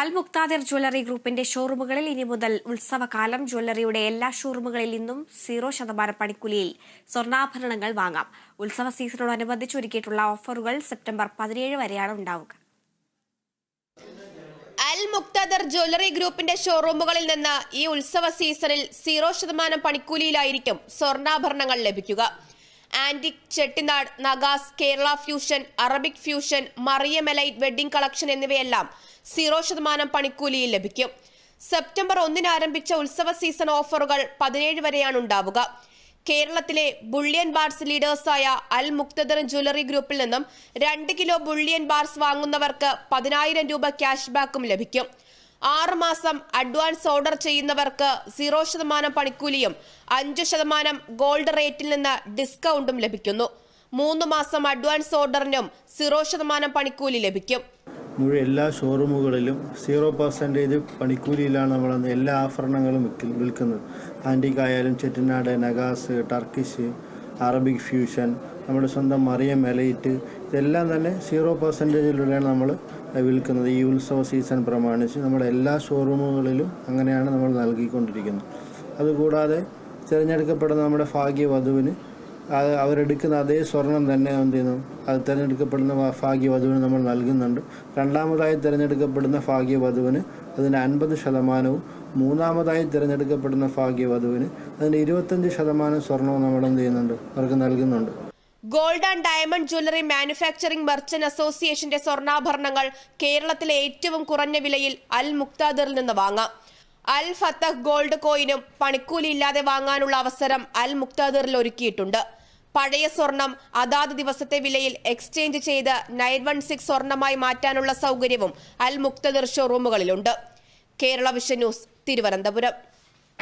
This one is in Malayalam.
അൽ മുക്താദിർ ജ്വല്ലറി ഗ്രൂപ്പിന്റെ ഷോറൂമുകളിൽ ഇനി മുതൽ ഉത്സവകാലം. ജ്വല്ലറിയുടെ എല്ലാ ഷോറൂമുകളിൽ നിന്നും സീറോ ശതമാനം പണിക്കുലിയിൽ സ്വർണാഭരണങ്ങൾ വാങ്ങാം. ഉത്സവ സീസണോടനുബന്ധിച്ച് ഒരുക്കിയിട്ടുള്ള ഓഫറുകൾ സെപ്റ്റംബർ പതിനേഴ് വരെയാണ് ഉണ്ടാവുക. അൽ മുക്തദർ ജ്വല്ലറി ഗ്രൂപ്പിന്റെ ഷോറൂമുകളിൽ നിന്ന് ഈ ഉത്സവ സീസണിൽ സീറോ ശതമാനം പണിക്കൂലിയിലായിരിക്കും സ്വർണാഭരണങ്ങൾ ലഭിക്കുക. Antique Chettinad Nagas Kerala fusion Arabic fusion മറിയമലൈറ്റ് wedding collection എന്നിവയെല്ലാം സീറോ ശതമാനം പണിക്കൂലിയിൽ ലഭിക്കും. സെപ്റ്റംബർ ഒന്നിന് ആരംഭിച്ച ഉത്സവ സീസൺ ഓഫറുകൾ പതിനേഴ് വരെയാണ് ഉണ്ടാവുക. കേരളത്തിലെ ബുള്ളിയൻ ബാർസ് ലീഡേഴ്സായ അൽ മുക്തദർ ജ്വല്ലറി ഗ്രൂപ്പിൽ നിന്നും രണ്ട് കിലോ ബുള്ളിയൻ ബാർസ് വാങ്ങുന്നവർക്ക് പതിനായിരം രൂപ ക്യാഷ് ബാക്കും ലഭിക്കും. ആറ് മാസം അഡ്വാൻസ് ഓർഡർ ചെയ്യുന്നവർക്ക് സീറോ ശതമാനം പണിക്കൂലിയും അഞ്ച് ശതമാനം ഗോൾഡ് റേറ്റിൽ നിന്ന് ഡിസ്കൗണ്ടും ലഭിക്കുന്നു. മൂന്ന് മാസം അഡ്വാൻസ് ഓർഡറിനും സീറോ ശതമാനം പണിക്കൂലി ലഭിക്കും. മുഴുവൻ എല്ലാ ഷോറൂമുകളിലും സീറോ പെർസെന്റേജ് പണിക്കൂലിയിലാണ് നമ്മൾ എല്ലാ ആഭരണങ്ങളും വിൽക്കുന്ന- വിൽക്കുന്നത്. ആന്റിക് ആയാലും Chettinad Nagas Turkish Arabic fusion നമ്മുടെ സ്വന്തം മറിയം എലൈറ്റ് ഇതെല്ലാം തന്നെ സീറോ പെർസെന്റേജിലൂടെയാണ് നമ്മൾ വിൽക്കുന്നത് ഈ ഉത്സവ സീസൺ പ്രമാണിച്ച് നമ്മുടെ എല്ലാ ഷോറൂമുകളിലും അങ്ങനെയാണ് നമ്മൾ നൽകിക്കൊണ്ടിരിക്കുന്നത്. അതുകൂടാതെ തിരഞ്ഞെടുക്കപ്പെടുന്ന നമ്മുടെ ഭാഗ്യവധുവിന് അവരെടുക്കുന്ന അതേ സ്വർണം തന്നെ എന്ത് ചെയ്യുന്നു? അത് തിരഞ്ഞെടുക്കപ്പെടുന്ന ഭാഗ്യവധുവിന് നമ്മൾ നൽകുന്നുണ്ട്. രണ്ടാമതായി തിരഞ്ഞെടുക്കപ്പെടുന്ന ഭാഗ്യവധുവിന് അതിന്റെ അൻപത് ശതമാനവും മൂന്നാമതായി തിരഞ്ഞെടുക്കപ്പെടുന്ന ഭാഗ്യവധുവിന് അതിന്റെ ഇരുപത്തഞ്ച് ശതമാനം സ്വർണവും നമ്മൾ എന്ത് ചെയ്യുന്നുണ്ട്? അവർക്ക് നൽകുന്നുണ്ട്. Gold and diamond jewellery manufacturing merchant അസോസിയേഷന്റെ സ്വർണാഭരണങ്ങൾ കേരളത്തിലെ ഏറ്റവും കുറഞ്ഞ വിലയിൽ അൽ മുക്താദറിൽ നിന്ന് വാങ്ങാം. അൽ ഫത്തഹ് ഗോൾഡ് കോയിനും പണിക്കൂലി ഇല്ലാതെ വാങ്ങാനുള്ള അവസരം അൽ മുക്താദറിൽ ഒരുക്കിയിട്ടുണ്ട്. പഴയ സ്വർണം അതാത് ദിവസത്തെ വിലയിൽ എക്സ്ചേഞ്ച് ചെയ്ത് നയൻ വൺ സിക്സ് സ്വർണമായി മാറ്റാനുള്ള സൗകര്യവും Al Muktadar ഷോറൂമുകളിലുണ്ട്. Kerala vision news Thiruvananthapuram.